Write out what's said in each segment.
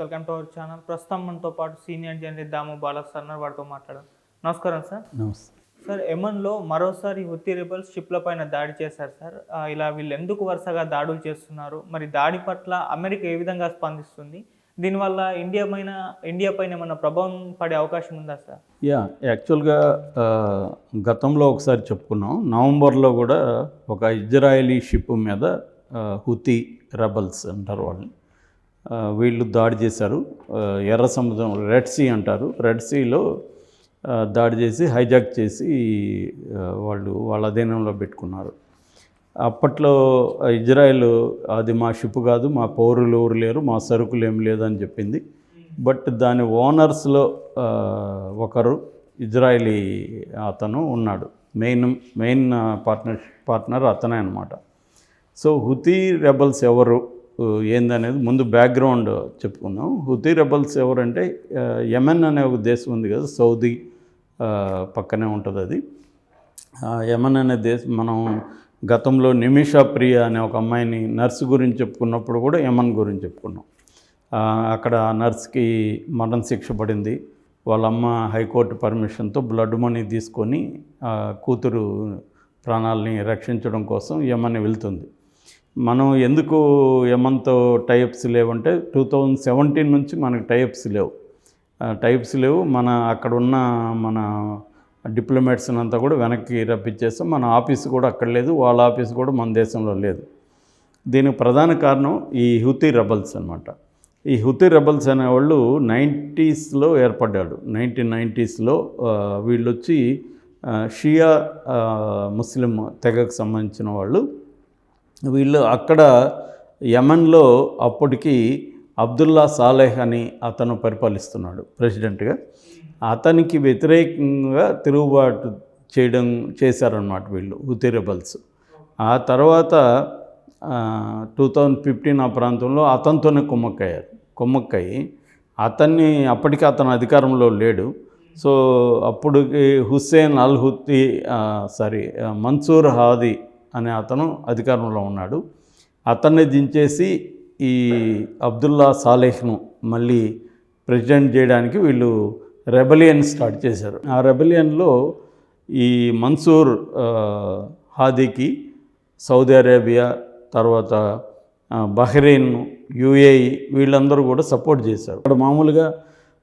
Welcome to our channel ప్రస్తుతం మనతో పాటు senior journalist Damu Balas sir ఉన్నారు. వారితో మాట్లాడారు. నమస్కారం సార్. నమస్తే. సార్ ఎమన్లో మరోసారి హుతీ రిబల్స్ షిప్ల పైన దాడి చేశారు సార్. ఇలా వీళ్ళు ఎందుకు వరుసగా దాడులు చేస్తున్నారు? మరి దాడి పట్ల అమెరికా ఏ విధంగా స్పందిస్తుంది? దీనివల్ల ఇండియా పైన ఇండియా పైన ఏమైనా ప్రభావం పడే అవకాశం ఉందా సార్? యా యాక్చువల్గా గతంలో ఒకసారి చెప్పుకున్నాం. నవంబర్లో కూడా ఒక ఇజ్రాయలీ షిప్ మీద హుతీ రెబల్స్ అంటారు వాళ్ళని. వీళ్ళు దాడి చేశారు. ఎర్ర సముద్రం రెడ్ సీ అంటారు. రెడ్ సీలో దాడి చేసి హైజాక్ చేసి వాళ్ళు వాళ్ళ అధీనంలో పెట్టుకున్నారు. అప్పట్లో ఇజ్రాయెల్ అది మా షిప్ కాదు మా పౌరులు ఎవరు లేరు మా సరుకులు ఏం లేదని చెప్పింది. బట్ దాని ఓనర్స్లో ఒకరు ఇజ్రాయలీ అతను ఉన్నాడు. మెయిన్ మెయిన్ పార్ట్నర్ పార్ట్నర్ అతనే అనమాట సో హుతీ రెబల్స్ ఎవరు? ఏందనేది ముందు బ్యాక్గ్రౌండ్ చెప్పుకుందాం. హుతీ రెబల్స్ ఎవరంటే యమెన్ అనే ఒక దేశం ఉంది కదా సౌదీ పక్కనే ఉంటుంది అది. యమన్ అనే దేశం మనం గతంలో నిమిషా ప్రియ అనే ఒక అమ్మాయిని నర్సు గురించి చెప్పుకున్నప్పుడు కూడా యమన్ గురించి చెప్పుకున్నాం. అక్కడ నర్స్కి మరణ శిక్ష పడింది. వాళ్ళ అమ్మ హైకోర్టు పర్మిషన్తో బ్లడ్ మనీ తీసుకొని కూతురు ప్రాణాలని రక్షించడం కోసం యమన్ వెళ్తుంది. మనం ఎందుకు యమన్తో టైప్స్ లేవంటే టూ థౌజండ్ సెవెంటీన్ నుంచి మనకి టైప్స్ లేవు. టైప్స్ లేవు. మన అక్కడ ఉన్న మన డిప్లొమేట్స్ అంతా కూడా వెనక్కి రప్పించేస్తాం. మన ఆఫీస్ కూడా అక్కడ లేదు. వాళ్ళ ఆఫీస్ కూడా మన దేశంలో లేదు. దీనికి ప్రధాన కారణం ఈ హుతీ రెబల్స్ అనమాట ఈ హుతీ రెబల్స్ అనేవాళ్ళు నైంటీస్లో ఏర్పడ్డాడు. నైన్టీన్ నైంటీస్లో వీళ్ళు వచ్చి షియా ముస్లిం తెగకు సంబంధించిన వాళ్ళు వీళ్ళు అక్కడ యమన్లో అప్పటికి అబ్దుల్లా సాలేహ్ అని అతను పరిపాలిస్తున్నాడు ప్రెసిడెంట్గా. అతనికి వ్యతిరేకంగా తిరుగుబాటు చేయడం చేశారన్నమాట వీళ్ళు హుతీ రెబల్స్ ఆ తర్వాత టూ థౌజండ్ ఫిఫ్టీన్ ఆ ప్రాంతంలో అతనితోనే కుమ్మక్కయ్యారు. కుమ్మక్కయ్యి అతన్ని అప్పటికి అతను అధికారంలో లేడు. సో అప్పుడు Hussein al Houthi sorry Mansour Hadi అనే అతను అధికారంలో ఉన్నాడు. అతన్ని దించేసి ఈ అబ్దుల్లా సాలేహ్ను మళ్ళీ ప్రెసిడెంట్ చేయడానికి వీళ్ళు రెబలియన్ స్టార్ట్ చేశారు. ఆ రెబలియన్లో ఈ మన్సూర్ హాదీకి సౌదీ అరేబియా తర్వాత బహ్రెయిన్ యుఏఈ వీళ్ళందరూ కూడా సపోర్ట్ చేశారు. అక్కడ మామూలుగా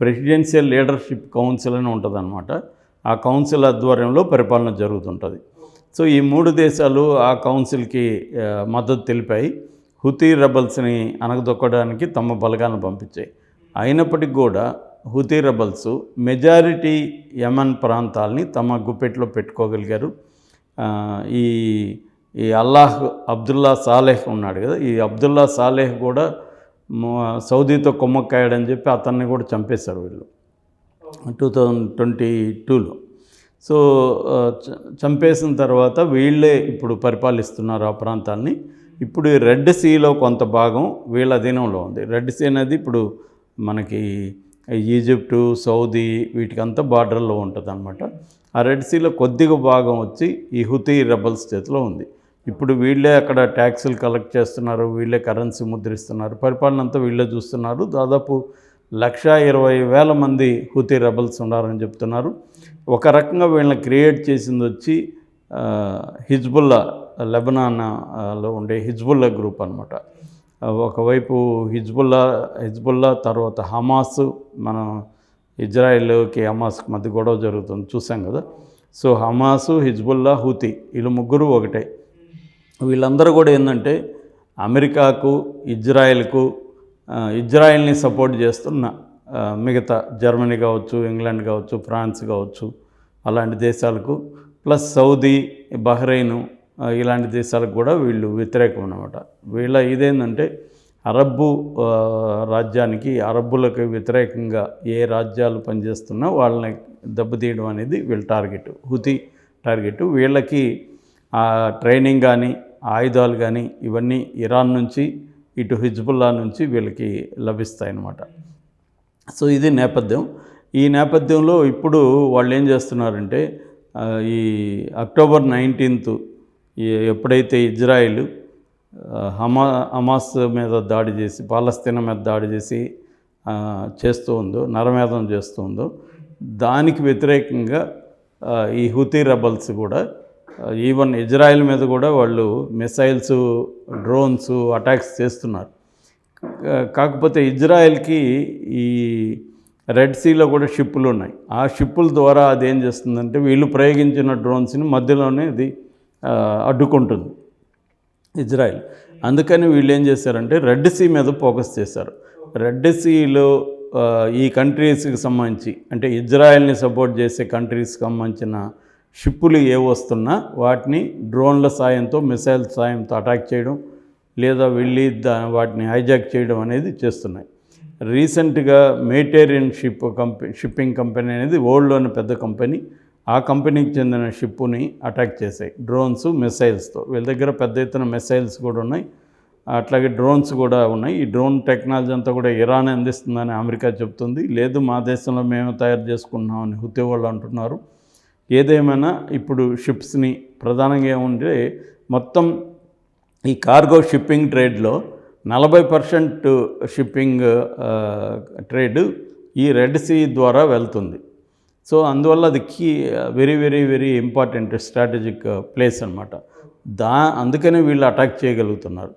ప్రెసిడెన్షియల్ లీడర్షిప్ కౌన్సిల్ అని ఉంటుందన్నమాట. ఆ కౌన్సిల్ ఆధ్వర్యంలో పరిపాలన జరుగుతుంటుంది. సో ఈ మూడు దేశాలు ఆ కౌన్సిల్కి మద్దతు తెలిపాయి. హుతీ రెబల్స్ని అనగదొక్కడానికి తమ బలగాలను పంపించాయి. అయినప్పటికీ కూడా హుతీ రెబల్స్ మెజారిటీ యమన్ ప్రాంతాలని తమ గుప్పెట్లో పెట్టుకోగలిగారు. ఈ ఈ అల్లాహ్ అబ్దుల్లా సాలేహ్ ఉన్నాడు కదా ఈ అబ్దుల్లా సాలేహ్ కూడా సౌదీతో కొమ్మక్కాయడని చెప్పి అతన్ని కూడా చంపేశారు వీళ్ళు. టూ థౌజండ్ ట్వంటీ టూలో. సో చ- చంపేసిన తర్వాత వీళ్ళే ఇప్పుడు పరిపాలిస్తున్నారు ఆ ప్రాంతాన్ని. ఇప్పుడు ఈ రెడ్ సీలో కొంత భాగం వీళ్ళ అధీనంలో ఉంది. రెడ్ సీ అనేది ఇప్పుడు మనకి ఈజిప్టు సౌదీ వీటికంతా బార్డర్లో ఉంటుంది అనమాట ఆ రెడ్ సీలో కొద్దిగా భాగం వచ్చి ఈ హుతీ రెబల్స్ చేతిలో ఉంది. ఇప్పుడు వీళ్ళే అక్కడ ట్యాక్సులు కలెక్ట్ చేస్తున్నారు వీళ్ళే కరెన్సీ ముద్రిస్తున్నారు. పరిపాలన అంతా వీళ్ళే చూస్తున్నారు. దాదాపు లక్ష ఇరవై వేల మంది హుతీ రెబల్స్ ఉన్నారని చెప్తున్నారు. ఒక రకంగా వీళ్ళని క్రియేట్ చేసింది వచ్చి హిజ్బుల్లా లెబనాన్లో ఉండే హిజ్బుల్లా గ్రూప్ అనమాట ఒకవైపు హిజ్బుల్లా హిజ్బుల్లా తర్వాత హమాస్ మనం ఇజ్రాయెల్కి హమాస్కి మధ్య గొడవ జరుగుతుంది చూసాం కదా. సో హమాసు హిజ్బుల్లా హూతి వీళ్ళు ముగ్గురు ఒకటే. వీళ్ళందరూ కూడా ఏంటంటే అమెరికాకు ఇజ్రాయెల్కు ఇజ్రాయిల్ని ఇజ్రాయెల్ని సపోర్ట్ చేస్తున్న మిగతా జర్మనీ కావచ్చు ఇంగ్లాండ్ కావచ్చు ఫ్రాన్స్ కావచ్చు అలాంటి దేశాలకు ప్లస్ సౌదీ బహ్రెయిన్ ఇలాంటి దేశాలకు కూడా వీళ్ళు వ్యతిరేకం అన్నమాట. వీళ్ళ ఇదేంటంటే అరబ్బు రాజ్యానికి అరబ్బులకు వ్యతిరేకంగా ఏ రాజ్యాలు పనిచేస్తున్నా వాళ్ళని దెబ్బతీయడం అనేది వీళ్ళ టార్గెట్ హుతి టార్గెట్. వీళ్ళకి ట్రైనింగ్ కానీ ఆయుధాలు కానీ ఇవన్నీ ఇరాన్ నుంచి ఇటు హిజ్బుల్లా నుంచి వీళ్ళకి లభిస్తాయి అన్నమాట సో ఇది నేపథ్యం. ఈ నేపథ్యంలో ఇప్పుడు వాళ్ళు ఏం చేస్తున్నారంటే ఈ అక్టోబర్ నైన్టీన్త్ ఎప్పుడైతే ఇజ్రాయిల్ హమా హమాస్ మీద దాడి చేసి పాలస్తీనా మీద దాడి చేసి చేస్తూ ఉందో నరమేధం చేస్తూ ఉందో దానికి వ్యతిరేకంగా ఈ హుతీ రెబల్స్ కూడా ఈవెన్ ఇజ్రాయెల్ మీద కూడా వాళ్ళు మిసైల్స్ డ్రోన్స్ అటాక్స్ చేస్తున్నారు. కాకపోతే ఇజ్రాయెల్కి ఈ రెడ్ సీలో కూడా షిప్పులు ఉన్నాయి ఆ షిప్పుల ద్వారా అది ఏం చేస్తుందంటే వీళ్ళు ప్రయోగించిన డ్రోన్స్ని మధ్యలోనే ఇది అడ్డుకుంటుంది ఇజ్రాయెల్. అందుకని వీళ్ళు ఏం చేశారంటే రెడ్ సీ మీద ఫోకస్ చేశారు. రెడ్ సీలో ఈ కంట్రీస్కి సంబంధించి అంటే ఇజ్రాయెల్ని సపోర్ట్ చేసే కంట్రీస్కి సంబంధించిన షిప్పులు ఏ వస్తున్నా వాటిని డ్రోన్ల సాయంతో మిసైల్ సాయంతో అటాక్ చేయడం లేదా వెళ్ళి దా వాటిని హైజాక్ చేయడం అనేది చేస్తున్నాయి. రీసెంట్గా Mediterranean ship company shipping company అనేది వరల్డ్లోని పెద్ద కంపెనీ ఆ కంపెనీకి చెందిన షిప్పుని అటాక్ చేశాయి. డ్రోన్స్ మిసైల్స్తో. వీళ్ళ దగ్గర పెద్ద ఎత్తున మిసైల్స్ కూడా ఉన్నాయి. అట్లాగే డ్రోన్స్ కూడా ఉన్నాయి. ఈ డ్రోన్ టెక్నాలజీ అంతా కూడా ఇరాన్ అందిస్తుందని అమెరికా చెప్తుంది లేదు మా దేశంలో మేము తయారు చేసుకున్నామని హుతే వాళ్ళు అంటున్నారు. ఏదేమైనా ఇప్పుడు షిప్స్ని ప్రధానంగా ఏముంటే మొత్తం ఈ కార్గో షిప్పింగ్ ట్రేడ్లో నలభై పర్సెంట్ షిప్పింగ్ ట్రేడ్ ఈ రెడ్ సీ ద్వారా వెళ్తుంది. సో అందువల్ల అది key very very very important strategic place అనమాట దా అందుకనే వీళ్ళు అటాక్ చేయగలుగుతున్నారు.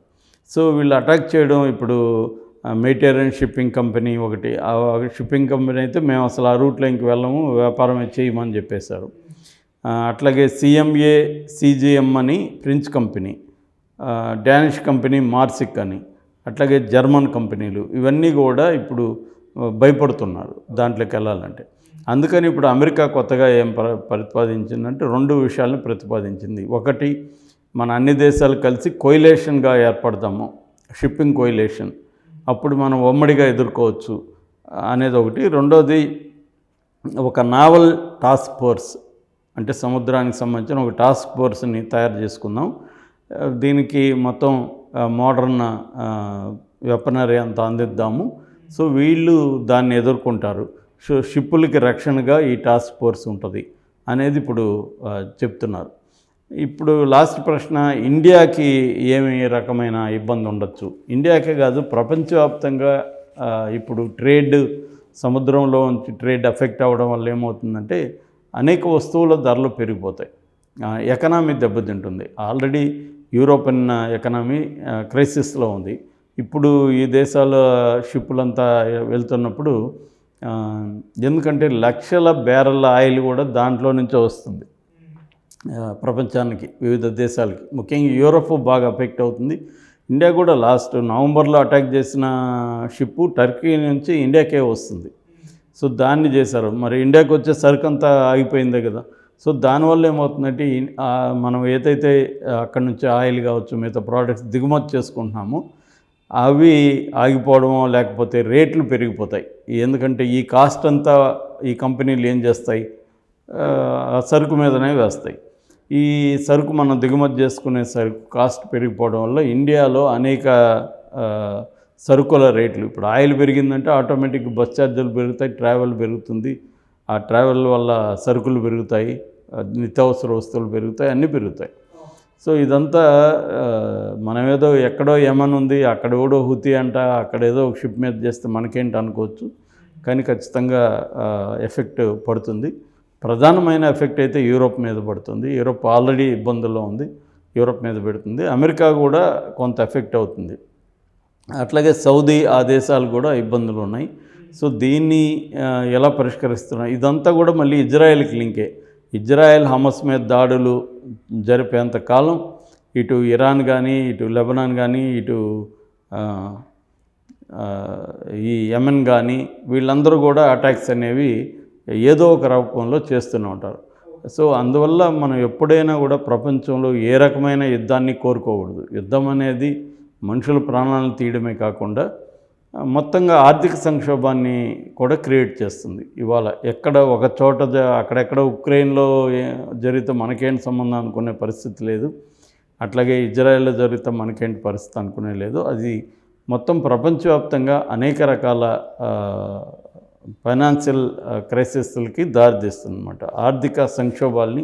సో వీళ్ళు అటాక్ చేయడం ఇప్పుడు మెటీరియల్ షిప్పింగ్ కంపెనీ ఒకటి ఆ షిప్పింగ్ కంపెనీ అయితే మేము అసలు ఆ రూట్లో ఇంక వెళ్ళము వ్యాపారమే చేయమని చెప్పేశారు. అట్లాగే సిఎంఏ సిజిఎం అని French company. Danish company Maersk అని అట్లాగే జర్మన్ కంపెనీలు ఇవన్నీ కూడా ఇప్పుడు భయపడుతున్నారు దాంట్లోకి వెళ్ళాలంటే. అందుకని ఇప్పుడు అమెరికా కొత్తగా ఏం ప్ర ప్రతిపాదించిందంటే రెండు విషయాలను ప్రతిపాదించింది. ఒకటి మన అన్ని దేశాలు కలిసి కోయిలేషన్గా ఏర్పడతాము షిప్పింగ్ కోయిలేషన్ అప్పుడు మనం ఉమ్మడిగా ఎదుర్కోవచ్చు అనేది ఒకటి. రెండోది ఒక నావల్ టాస్క్ ఫోర్స్ అంటే సముద్రానికి సంబంధించిన ఒక టాస్క్ ఫోర్స్ని తయారు చేసుకుందాం. దీనికి మొత్తం మోడర్న్ వెపనరీ అంత అందిద్దాము. సో వీళ్ళు దాన్ని ఎదుర్కొంటారు. సో షిప్పులకి రక్షణగా ఈ టాస్క్ ఫోర్స్ ఉంటుంది అనేది ఇప్పుడు చెప్తున్నారు. ఇప్పుడు లాస్ట్ ప్రశ్న ఇండియాకి ఏమి రకమైన ఇబ్బంది ఉండొచ్చు? ఇండియాకే కాదు ప్రపంచవ్యాప్తంగా ఇప్పుడు ట్రేడ్ సముద్రంలో ట్రేడ్ ఎఫెక్ట్ అవ్వడం వల్ల ఏమవుతుందంటే అనేక వస్తువుల ధరలు పెరిగిపోతాయి. ఎకనామీ దెబ్బతింటుంది. ఆల్రెడీ యూరోపియన్ ఎకనామీ క్రైసిస్లో ఉంది. ఇప్పుడు ఈ దేశాల షిప్పులంతా వెళ్తున్నప్పుడు ఎందుకంటే లక్షల బ్యారెల్ ఆయిల్ కూడా దాంట్లో నుంచే వస్తుంది. ప్రపంచానికి వివిధ దేశాలకి. ముఖ్యంగా యూరప్ బాగా ఎఫెక్ట్ అవుతుంది. ఇండియా కూడా లాస్ట్ నవంబర్లో అటాక్ చేసిన షిప్ టర్కీ నుంచి ఇండియాకే వస్తుంది. సో దాన్ని చేశారు. మరి ఇండియాకి వచ్చే సరుకు అంతా ఆగిపోయిందే కదా. సో దానివల్ల ఏమవుతుందంటే మనం ఏదైతే అక్కడ నుంచి ఆయిల్ కావచ్చు మిగతా ప్రోడక్ట్స్ దిగుమతి చేసుకుంటున్నామో అవి ఆగిపోవడమో లేకపోతే రేట్లు పెరిగిపోతాయి. ఎందుకంటే ఈ కాస్ట్ అంతా ఈ కంపెనీలు ఏం చేస్తాయి? ఆ, సరుకు మీదనే వేస్తాయి. ఈ సరుకు మనం దిగుమతి చేసుకునే సరుకు కాస్ట్ పెరిగిపోవడం వల్ల ఇండియాలో అనేక సరుకుల రేట్లు. ఇప్పుడు ఆయిల్ పెరిగిందంటే ఆటోమేటిక్ బస్ ఛార్జీలు పెరుగుతాయి ట్రావెల్ పెరుగుతుంది. ఆ ట్రావెల్ వల్ల సరుకులు పెరుగుతాయి. నిత్యావసర వస్తువులు పెరుగుతాయి అన్నీ పెరుగుతాయి. సో ఇదంతా మనమేదో ఎక్కడో ఏమని ఉంది అక్కడ ఎవడో హుతి అంట అక్కడ ఏదో ఒక షిప్ మీద చేస్తే మనకేంటి అనుకోవచ్చు. కానీ ఖచ్చితంగా ఎఫెక్ట్ పడుతుంది. ప్రధానమైన ఎఫెక్ట్ అయితే యూరోప్ మీద పడుతుంది. యూరోప్ ఆల్రెడీ ఇబ్బందుల్లో ఉంది యూరోప్ మీద పెడుతుంది. అమెరికా కూడా కొంత ఎఫెక్ట్ అవుతుంది. అట్లాగే సౌదీ ఆ దేశాలు కూడా ఇబ్బందులు ఉన్నాయి. సో దీన్ని ఎలా పరిష్కరిస్తున్నాయి? ఇదంతా కూడా మళ్ళీ ఇజ్రాయెల్కి లింకే. ఇజ్రాయెల్ హమస్ మీద దాడులు జరిపేంత కాలం ఇటు ఇరాన్ కానీ ఇటు లెబనాన్ కానీ ఇటు ఈ యమెన్ కానీ వీళ్ళందరూ కూడా అటాక్స్ అనేవి ఏదో ఒక రూపంలో చేస్తూనే ఉంటారు. సో అందువల్ల మనం ఎప్పుడైనా కూడా ప్రపంచంలో ఏ రకమైన యుద్ధాన్ని కోరుకోకూడదు. యుద్ధం అనేది మనుషుల ప్రాణాలను తీయడమే కాకుండా మొత్తంగా ఆర్థిక సంక్షోభాన్ని కూడా క్రియేట్ చేస్తుంది. ఇవాళ ఎక్కడ ఒక చోట అక్కడెక్కడ ఉక్రెయిన్లో జరిగితే మనకేంటి సంబంధం అనుకునే పరిస్థితి లేదు. అట్లాగే ఇజ్రాయెల్లో జరిగితే మనకేంటి పరిస్థితి అనుకునే లేదు. అది మొత్తం ప్రపంచవ్యాప్తంగా అనేక రకాల ఫైనాన్షియల్ క్రైసిస్లకి దారితీస్తుంది అనమాట ఆర్థిక సంక్షోభాల్ని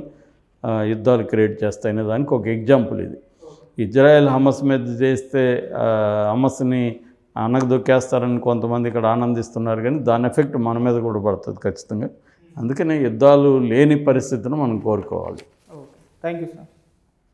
యుద్ధాలు క్రియేట్ చేస్తాయనే దానికి ఒక ఎగ్జాంపుల్ ఇది. ఇజ్రాయెల్ హమస్ మీద చేస్తే హమస్ని అన్నకు దొక్కేస్తారని కొంతమంది ఇక్కడ ఆనందిస్తున్నారు కానీ దాని ఎఫెక్ట్ మన మీద కూడా పడుతుంది ఖచ్చితంగా. అందుకనే యుద్ధాలు లేని పరిస్థితిని మనం కోరుకోవాలి. Thank you sir.